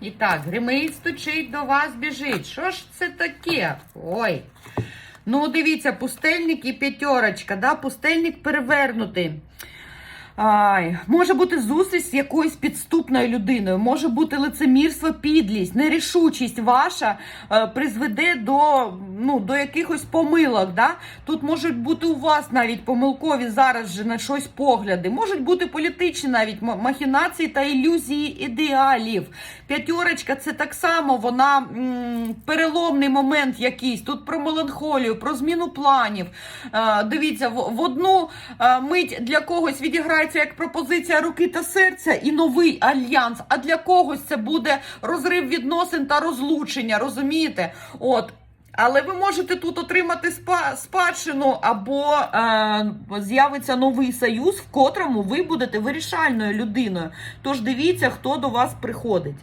І так, гримить, стучить, до вас біжить. Що ж це таке? Ой. Ну, дивіться, пустельник і п'ятерочка, да? пустельник перевернутий. Ай, може бути зустріч з якоюсь підступною людиною, може бути лицемірство, підлість, нерішучість ваша е, призведе до, ну, до якихось помилок. Да? Тут можуть бути у вас навіть помилкові зараз же на щось погляди, можуть бути політичні навіть махінації та ілюзії ідеалів. П'ятерочка це так само, вона м, переломний момент якийсь. Тут про меланхолію, про зміну планів. Е, дивіться, в, в одну е, мить для когось відіграється як пропозиція руки та серця і новий альянс. А для когось це буде розрив відносин та розлучення. Розумієте? От. Але ви можете тут отримати спа- спадщину або е, з'явиться новий союз, в котрому ви будете вирішальною людиною. Тож дивіться, хто до вас приходить.